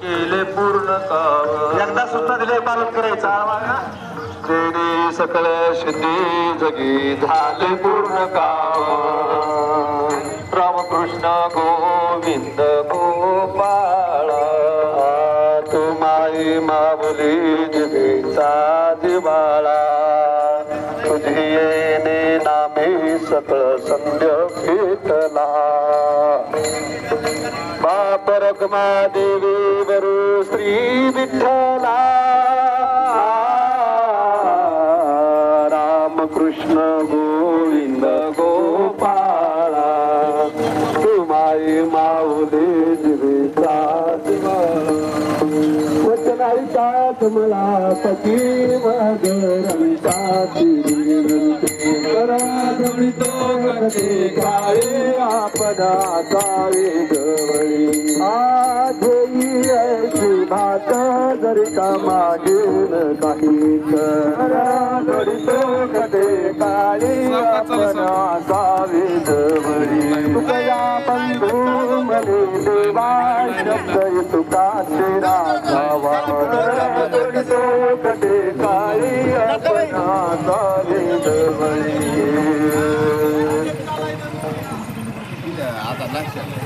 केले पूर्ण काम. एकदा सुद्धा दिले पालन करायचं तेने सकळ सिद्धी जगी झाले पूर्ण काम. रामकृष्ण गोविंद गोपाळा तुम्हाई माऊली जिवेचा दिवाळा तुझी येणे नामे सकळ संध्य भेटला. बाप रखमा देवी वरु विठ्ठला. रामकृष्ण गोविंद गोपाळा. तुम्हाई माऊली जीविता मला पती तो करते काळे आपदा काळे गवळी भात जरी का मागेल काही तो कटे काळी आपदा जवळी. तुकया बंधू मले देवा शब्द तुका शिरावा तो कटे काळी असावे जवळी. आता लक्षात.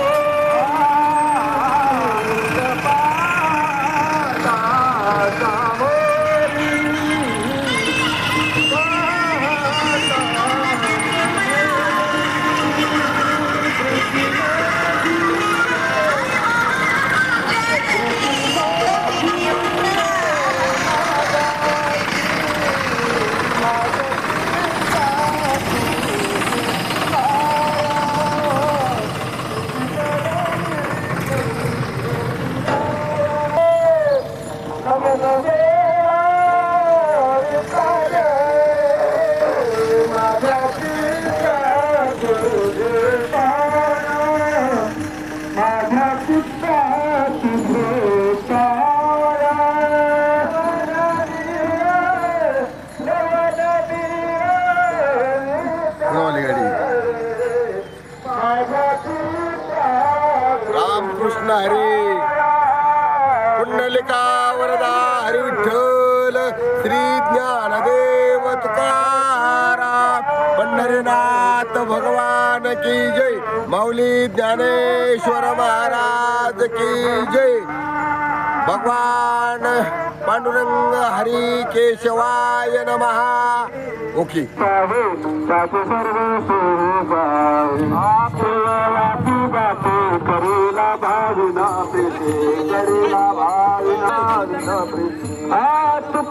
रामकृष्ण हरी पुंडलिका वरदा हरी विठ्ठल श्री ज्ञानदेव तुकाराम. पंढरीनाथ भगवान की जय. माऊली ज्ञानेश्वर महाराज की जय. भगवान पांडुरंग हरी केशवाय नमहा ओके okay.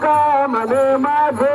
करेला भाविना विना प्रीती आ तुका मने माझे